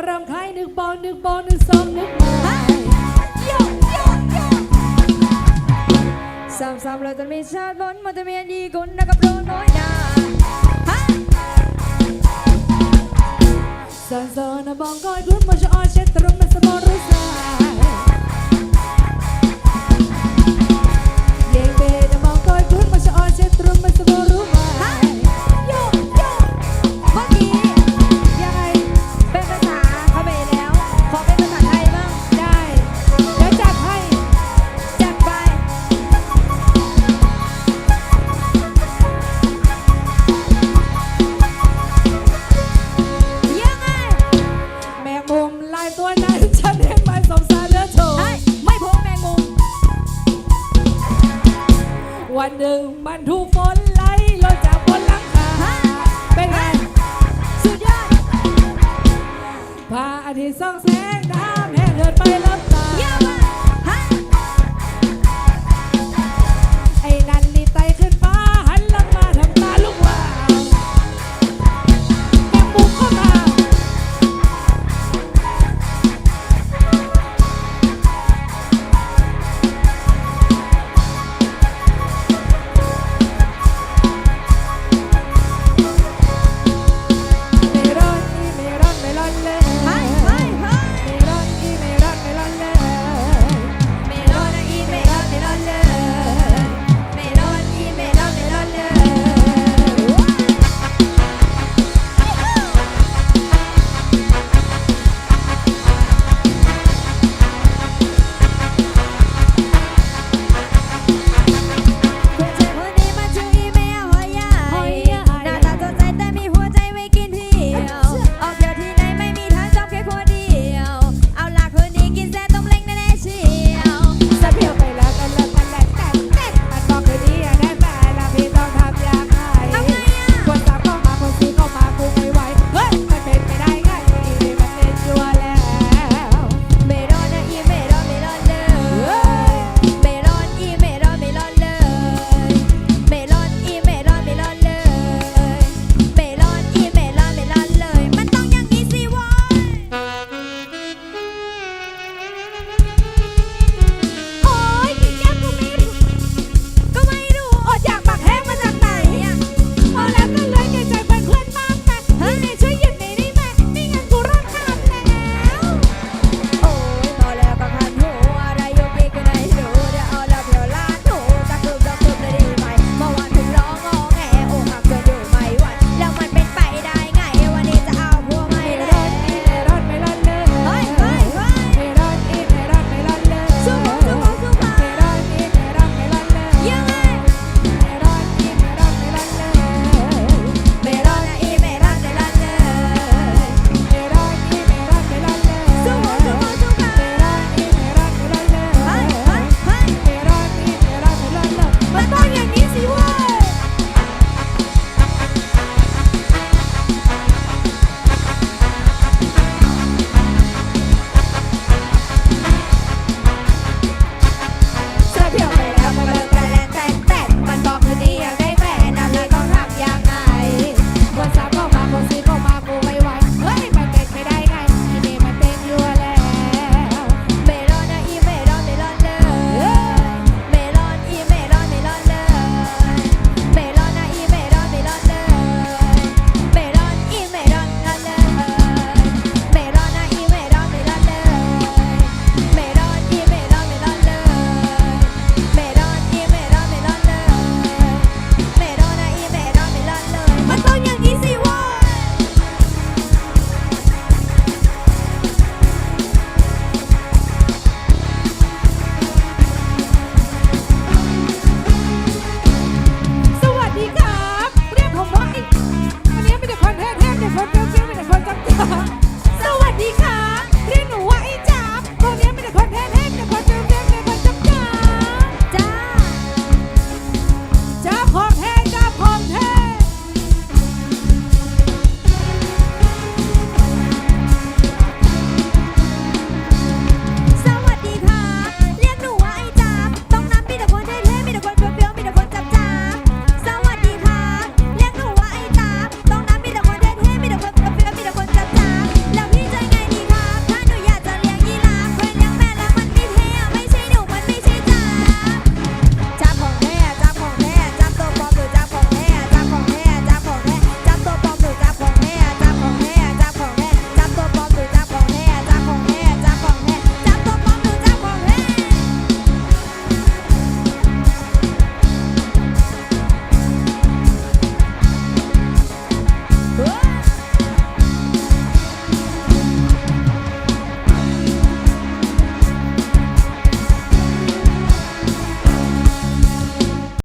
สนาเริ่มารำคายนึกบอลหนึ่งบอลหนึ่งสองหนึกมาโยโยโยสามสามเราจะมีชาติบนมันจะมีดีกุนนะกับโรน้อยนาฮะสันสอนะบองก้อยคุณมันจะอเช็ดตรงมันสมองรู้ส นึ่งบรรทุกฝนไหลลงจากบนหลังคาเป็นไง สุดยอดพระอาทิตย์ส่องแสง Okay. okay.